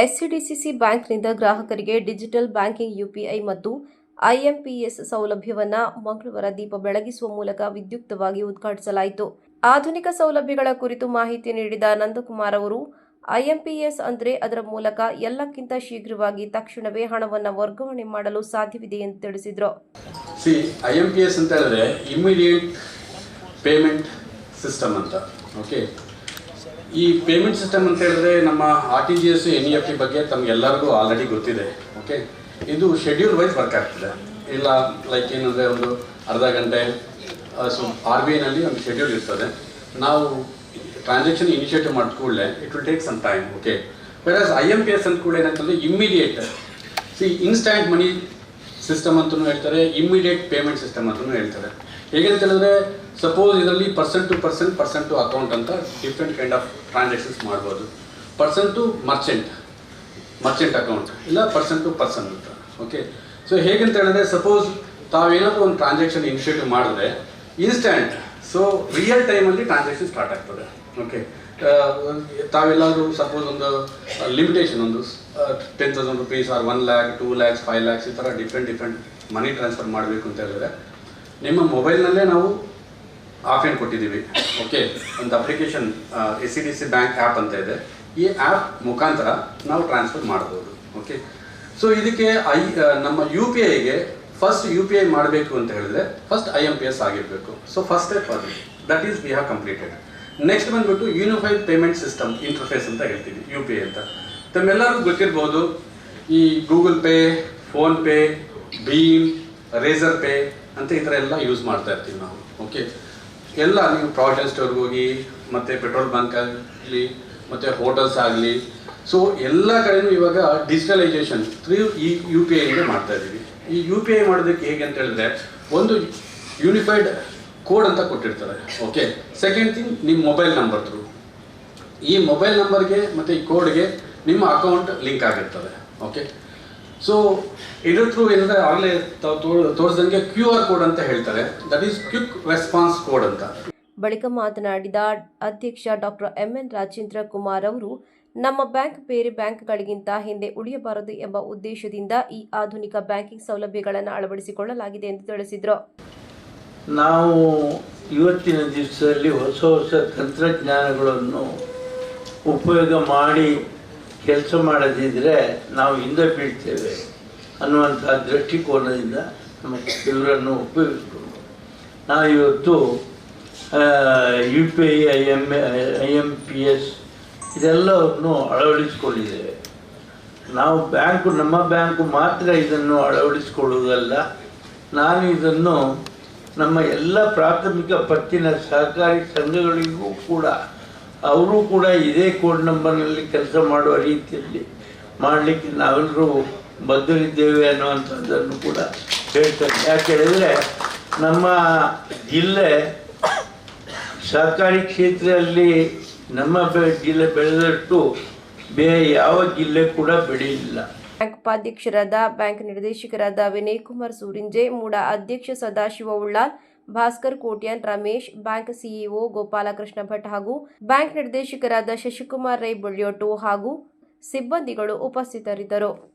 SCDCC ಬ್ಯಾಂಕ್ನಿಂದ ಗ್ರಾಹಕರಿಗೆ digital banking UPI ಮತ್ತು ಐಎಂಪಿಎಸ್ ಸೌಲಭ್ಯವನ್ನು ಮಂಗಳವಾರ ದೀಪ ಬೆಳಗಿಸುವ ಮೂಲಕ ವಿದ್ಯುಕ್ತವಾಗಿ ಉದ್ಘಾಟಿಸಲಾಯಿತು. ಆಧುನಿಕ ಸೌಲಭ್ಯಗಳ ಕುರಿತು ಮಾಹಿತಿ ನೀಡಿದ ನಂದಕುಮಾರ್ ಅವರು ಐಎಂಪಿಎಸ್ ಅಂದರೆ ಅದರ ಮೂಲಕ ಎಲ್ಲಕ್ಕಿಂತ ಶೀಘ್ರವಾಗಿ ತಕ್ಷಣವೇ ಹಣವನ್ನು ವರ್ಗಾವಣೆ ಮಾಡಲು ಸಾಧ್ಯವಿದೆ ಎಂದು ತಿಳಿಸಿದರು. ಸಿ ಐ ಎಂ ಅಂತ ಇಮಿಡಿಯೇಟ್ ಪೇಮೆಂಟ್ ಸಿಸ್ಟಮ್ ಅಂತ ಓಕೆ ಈ ಪೇಮೆಂಟ್ ಸಿಸ್ಟಮ್ ಅಂತ ಹೇಳಿದ್ರೆ ನಮ್ಮ R T G S N E F T ಬಗ್ಗೆ ತಮಗೆಲ್ಲರಿಗೂ ಆಲ್ರೆಡಿ ಗೊತ್ತಿದೆ ಓಕೆ ಇದು ಶೆಡ್ಯೂಲ್ ವೈಸ್ ವರ್ಕ್ ಆಗ್ತದೆ. ಇಲ್ಲ ಲೈಕ್ ಏನಂದರೆ ಒಂದು ಅರ್ಧ ಗಂಟೆ ಸೊ ಆರ್ ಬಿ ಐನಲ್ಲಿ ಒಂದು ಶೆಡ್ಯೂಲ್ ಇರ್ತದೆ. ನಾವು ಟ್ರಾನ್ಸಾಕ್ಷನ್ ಇನಿಷಿಯೇಟಿವ್ ಮಾಡಿದ ಕೂಡಲೇ it will take some time okay whereas I M P S ಅಂತ ಕೂಡ ಏನಂತಂದರೆ immediate C instant money system ಅಂತಲೂ ಹೇಳ್ತಾರೆ ಇಮ್ಮಿಡಿಯೇಟ್ ಪೇಮೆಂಟ್ ಸಿಸ್ಟಮ್ ಅಂತಲೂ ಹೇಳ್ತಾರೆ. ಹೇಗೆ ಅಂತ ಹೇಳಿದ್ರೆ ಸಪೋಸ್ ಇದರಲ್ಲಿ person to person person to account ಅಂತ ಡಿಫ್ರೆಂಟ್ ಕೈಂಡ್ ಆಫ್ ಟ್ರಾನ್ಸಾಕ್ಷನ್ಸ್ ಮಾಡ್ಬೋದು. Person to merchant merchant account ಇಲ್ಲ ಪರ್ಸನ್ ಟು ಪರ್ಸನ್ ಅಂತ. ಓಕೆ ಸೊ ಹೇಗಂತ ಹೇಳಿದ್ರೆ ಸಪೋಸ್ ತಾವೇನಾದರೂ ಒಂದು ಟ್ರಾನ್ಸಾಕ್ಷನ್ ಇನಿಷಿಯೇಟಿವ್ ಮಾಡಿದ್ರೆ ಇನ್ಸ್ಟ್ಯಾಂಟ್ ಸೊ ರಿಯಲ್ ಟೈಮಲ್ಲಿ ಟ್ರಾನ್ಸಾಕ್ಷನ್ ಸ್ಟಾರ್ಟ್ ಆಗ್ತದೆ. ಓಕೆ ತಾವೆಲ್ಲಾದರೂ ಸಪೋಸ್ ಒಂದು ಲಿಮಿಟೇಷನ್ ಒಂದು ten thousand rupees or one lakh two lakhs five lakhs ಈ ಥರ ಡಿಫ್ರೆಂಟ್ ಡಿಫ್ರೆಂಟ್ ಮನಿ ಟ್ರಾನ್ಸ್ಫರ್ ಮಾಡಬೇಕು ಅಂತ ಹೇಳಿದ್ರೆ, ನಿಮ್ಮ ಮೊಬೈಲ್ನಲ್ಲೇ ನಾವು ಆಫ್ಲೈನ್ ಕೊಟ್ಟಿದ್ದೀವಿ. ಓಕೆ ಒಂದು application S C D C bank app ಅಂತ ಇದೆ. ಈ ಆ್ಯಪ್ ಮುಖಾಂತರ ನಾವು ಟ್ರಾನ್ಸ್ಫರ್ ಮಾಡ್ಬೋದು. ಓಕೆ ಸೊ ಇದಕ್ಕೆ ಐ ನಮ್ಮ ಯು ಪಿ ಐಗೆ ಫಸ್ಟ್ ಯು ಪಿ ಐ ಮಾಡಬೇಕು ಅಂತ ಹೇಳಿದ್ರೆ first I M P S ಆಗಿರಬೇಕು. ಸೊ ಫಸ್ಟ್ ಸ್ಟೆಪ್ ಅದು. That is we have completed next ಬಂದ್ಬಿಟ್ಟು ಯೂನಿಫೈಡ್ ಪೇಮೆಂಟ್ ಸಿಸ್ಟಮ್ ಇಂಟರ್ಫೇಸ್ ಅಂತ ಹೇಳ್ತೀವಿ ಯು ಪಿ ಐ ಅಂತ. ತಮ್ಮೆಲ್ಲರಿಗೂ ಗೊತ್ತಿರ್ಬೋದು, ಈ ಗೂಗಲ್ ಪೇ ಫೋನ್ಪೇ ಭೀಮ್ ರೇಸರ್ ಪೇ ಅಂತ ಈ ಥರ ಎಲ್ಲ ಯೂಸ್ ಮಾಡ್ತಾ ಇರ್ತೀವಿ ನಾವು. ಓಕೆ ಎಲ್ಲ ನೀವು ಪ್ರಾವಿಷನ್ ಸ್ಟೋರ್ಗೆ ಹೋಗಿ, ಮತ್ತು ಪೆಟ್ರೋಲ್ ಬಂಕ್ ಆಗಲಿ, ಮತ್ತು ಹೋಟೆಲ್ಸ್ ಆಗಲಿ ಸೊ ಎಲ್ಲ ಕಡೆನೂ ಇವಾಗ ಡಿಜಿಟಲೈಸೇಷನ್ ತ್ರೀ ಈ ಯು ಪಿ ಐಗೆ ಮಾಡ್ತಾ ಇದ್ದೀವಿ. ಈ ಯು ಪಿ ಐ ಮಾಡೋದಕ್ಕೆ ಹೇಗೆ ಅಂತ ಹೇಳಿದ್ರೆ, ಒಂದು ಯೂನಿಫೈಡ್ ಕೋಡ್ ಅಂತ ಕೊಟ್ಟಿರ್ತಾರೆ ಓಕೆ ಸೆಕೆಂಡ್ ಥಿಂಗ್ ನಿಮ್ಮ ಮೊಬೈಲ್ ನಂಬರ್ ಥ್ರೂ ಈ ಮೊಬೈಲ್ ನಂಬರ್ಗೆ ಮತ್ತು ಈ ಕೋಡ್ಗೆ ನಿಮ್ಮ ಅಕೌಂಟ್ ಲಿಂಕ್ ಆಗಿರ್ತದೆ ಓಕೆ ಸೊ ಇದ್ರ ಥ್ರೂ ಏನಂದರೆ ಆಗಲೇ ತಾವು ತೋರಿಸ್ದಂಗೆ ಕ್ಯೂ ಆರ್ ಕೋಡ್ ಅಂತ ಹೇಳ್ತಾರೆ. That is quick response code ಅಂತ. ಬಳಿಕ ಮಾತನಾಡಿದ ಅಧ್ಯಕ್ಷ ಡಾಕ್ಟರ್ ಎಂಎನ್ ರಾಜೇಂದ್ರ ಕುಮಾರ್ ಅವರು ನಮ್ಮ ಬ್ಯಾಂಕ್ ಬೇರೆ ಬ್ಯಾಂಕ್ಗಳಿಗಿಂತ ಹಿಂದೆ ಉಳಿಯಬಾರದು ಎಂಬ ಉದ್ದೇಶದಿಂದ ಈ ಆಧುನಿಕ ಬ್ಯಾಂಕಿಂಗ್ ಸೌಲಭ್ಯಗಳನ್ನು ಅಳವಡಿಸಿಕೊಳ್ಳಲಾಗಿದೆ ಎಂದು ತಿಳಿಸಿದರು. ನಾವು ಇವತ್ತಿನ ದಿವಸದಲ್ಲಿ ಹೊಸ ಹೊಸ ತಂತ್ರಜ್ಞಾನಗಳನ್ನು ಉಪಯೋಗ ಮಾಡಿ ಕೆಲಸ ಮಾಡದಿದ್ದರೆ ನಾವು ಹಿಂದೆ ಬೀಳ್ತೇವೆ ಅನ್ನುವಂಥ ದೃಷ್ಟಿಕೋನದಿಂದ ನಮ್ಮ ಇವರನ್ನು ಉಪಯೋಗಿಸ್ಕೊಂಡು. ನಾವು ಇವತ್ತು U P I I M I M P S ಇದೆಲ್ಲವನ್ನು ಅಳವಡಿಸಿಕೊಂಡಿದ್ದೇವೆ. ನಾವು ಬ್ಯಾಂಕು, ನಮ್ಮ ಬ್ಯಾಂಕು ಮಾತ್ರ ಇದನ್ನು ಅಳವಡಿಸಿಕೊಳ್ಳುವುದಲ್ಲ, ನಾನು ಇದನ್ನು ನಮ್ಮ ಎಲ್ಲ ಪ್ರಾಥಮಿಕ ಪತ್ತಿನ ಸಹಕಾರಿ ಸಂಘಗಳಿಗೂ ಕೂಡ ಅವರು ಕೂಡ ಇದೇ ಕೋಡ್ ನಂಬರ್ನಲ್ಲಿ ಕೆಲಸ ಮಾಡುವ ರೀತಿಯಲ್ಲಿ ಮಾಡಲಿಕ್ಕೆ ನಾವೆಲ್ಲರೂ ಬದ್ಧರಿದ್ದೇವೆ ಅನ್ನುವಂಥದ್ದನ್ನು ಕೂಡ ಹೇಳ್ತಾರೆ. ಯಾಕೆ ಹೇಳಿದರೆ ನಮ್ಮ ಜಿಲ್ಲೆ ಸಹಕಾರಿ ಕ್ಷೇತ್ರದಲ್ಲಿ ನಮ್ಮ ಜಿಲ್ಲೆ ಬೆಳೆದಷ್ಟು ಬೇರೆ ಯಾವ ಜಿಲ್ಲೆ ಕೂಡ ಬೆಳೆಯಲಿಲ್ಲ ಬ್ಯಾಂಕ್ ಉಪಾಧ್ಯಕ್ಷರಾದ, ಬ್ಯಾಂಕ್ ನಿರ್ದೇಶಕರಾದ ವಿನಯ್ ಕುಮಾರ್ ಸೂರಿಂಜೆ, ಮೂಡ ಅಧ್ಯಕ್ಷ ಸದಾಶಿವ ಉಳ್ಳಾಲ್ ಭಾಸ್ಕರ್ ಕೋಟ್ಯಾನ್, ರಮೇಶ್, ಬ್ಯಾಂಕ್ ಸಿಇಒ ಗೋಪಾಲಕೃಷ್ಣ ಭಟ್ ಹಾಗೂ ಬ್ಯಾಂಕ್ ನಿರ್ದೇಶಕರಾದ ಶಶಿಕುಮಾರ್ ರೈ, ಬುಳ್ಯೋಟು ಹಾಗೂ ಸಿಬ್ಬಂದಿಗಳು ಉಪಸ್ಥಿತರಿದ್ದರು.